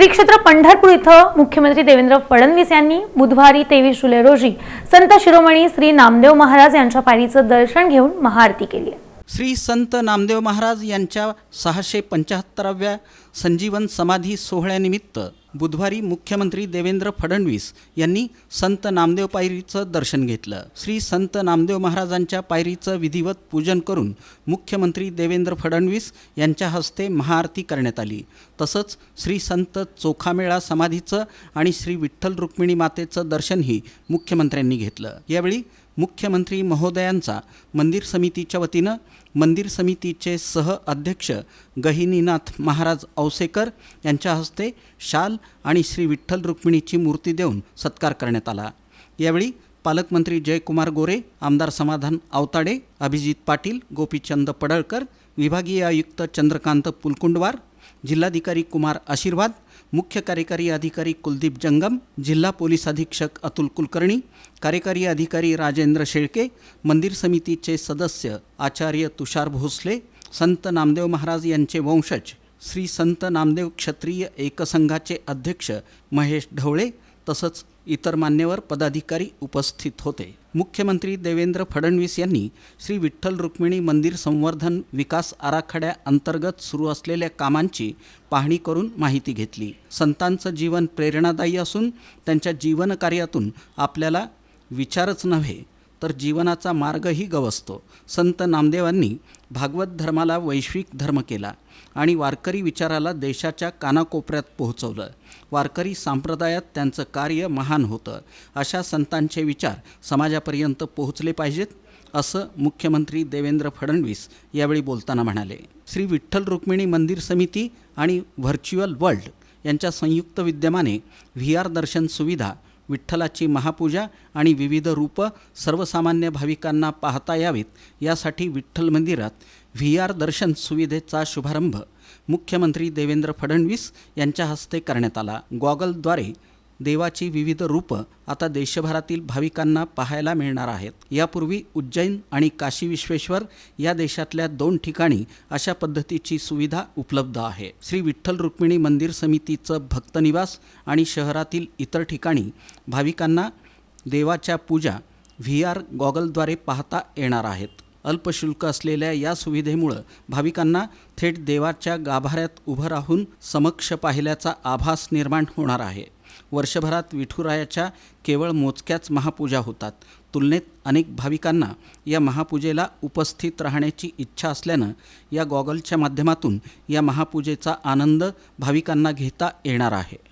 श्री क्षेत्र पंढरपूर इथं मुख्यमंत्री देवेंद्र फडणवीस यांनी बुधवारी तेवीस जुलै रोजी संत शिरोमणी श्री नामदेव महाराज यांच्या पायरीचं दर्शन घेऊन महाआरती केली. आहे श्री संत नामदेव महाराज यांच्या सहाशे पंच्याहत्तराव्या संजीवन समाधी सोहळ्यानिमित्त बुधवारी मुख्यमंत्री देवेंद्र फडणवीस यांनी संत नामदेव पायरीचं दर्शन घेतलं. श्री संत नामदेव महाराजांच्या पायरीचं विधिवत पूजन करून मुख्यमंत्री देवेंद्र फडणवीस यांच्या हस्ते महाआरती करण्यात आली. तसंच श्री संत चोखामेळा समाधीचं आणि श्री विठ्ठल रुक्मिणी मातेचं दर्शनही मुख्यमंत्र्यांनी घेतलं. यावेळी मुख्यमंत्री महोदयांचा मंदिर समितीच्या वतीनं मंदिर समितीचे सह अध्यक्ष गहिनीनाथ महाराज औसेकर यांच्या हस्ते शाल आणि श्री विठ्ठल रुक्मिणीची मूर्ती देऊन सत्कार करण्यात आला. यावेळी पालकमंत्री जयकुमार गोरे आमदार समाधान आवताडे अभिजित पाटील गोपीचंद पडळकर विभागीय आयुक्त चंद्रकांत पुलकुंडवार जिल्हाधिकारी कुमार आशीर्वाद मुख्य कार्यकारी अधिकारी कुलदीप जंगम जिल्हा पोलीस अधीक्षक अतुल कुलकर्णी कार्यकारी अधिकारी राजेंद्र शेळके मंदिर समितीचे सदस्य आचार्य तुषार भोसले संत नामदेव महाराज यांचे वंशज श्री संत नामदेव क्षत्रिय एकसंघाचे अध्यक्ष महेश ढवळे तसंच इतर मान्यवर पदाधिकारी उपस्थित होते. मुख्यमंत्री देवेंद्र फडणवीस यांनी श्री विठ्ठल रुक्मिणी मंदिर संवर्धन विकास आराखड्या अंतर्गत सुरू असलेल्या कामांची पाहणी करून माहिती घेतली. संतांचं जीवन प्रेरणादायी असून त्यांच्या जीवनकार्यातून आपल्याला विचारच नव्हे तर जीवनाचा मार्गही गवसतो. संत नामदेवांनी भागवत धर्माला वैश्विक धर्म केला आणि वारकरी विचाराला देशाच्या कानाकोपऱ्यात पोहोचवलं. वारकरी संप्रदायात त्यांचं कार्य महान होतं. अशा संतांचे विचार समाजापर्यंत पोहोचले पाहिजेत असं मुख्यमंत्री देवेंद्र फडणवीस यावेळी बोलताना म्हणाले. श्री विठ्ठल रुक्मिणी मंदिर समिती आणि व्हर्च्युअल वर्ल्ड यांच्या संयुक्त विद्यमाने व्ही आर दर्शन सुविधा विठ्ठलाची महापूजा आणि विविध रूपं सर्वसामान्य भाविकांना पाहता यावीत. यासाठी विठ्ठल मंदिरात व्ही आर दर्शन सुविधेचा शुभारंभ मुख्यमंत्री देवेंद्र फडणवीस यांच्या हस्ते करण्यात आला. गॉगलद्वारे देवाची विविध रूपं आता देशभरातील भाविकांना पाहायला मिळणार आहेत. यापूर्वी उज्जैन आणि काशी विश्वेश्वर या देशातल्या दोन ठिकाणी अशा पद्धतीची सुविधा उपलब्ध आहे. श्री विठ्ठल रुक्मिणी मंदिर समितीचं भक्तनिवास आणि शहरातील इतर ठिकाणी भाविकांना देवाच्या पूजा व्ही आर गॉगलद्वारे पाहता येणार आहेत. अल्पशुल्क असलेल्या या सुविधेमुळं भाविकांना थेट देवाच्या गाभाऱ्यात उभं राहून समक्ष पाहिल्याचा आभास निर्माण होणार आहे. वर्षभरात विठुरायाच्या केवळ मोजक्याच महापूजा होतात. तुलनेत अनेक भाविकांना या महापूजेला उपस्थित राहण्याची इच्छा असल्यानं या गॉगलच्या माध्यमातून या महापूजेचा आनंद भाविकांना घेता येणार आहे.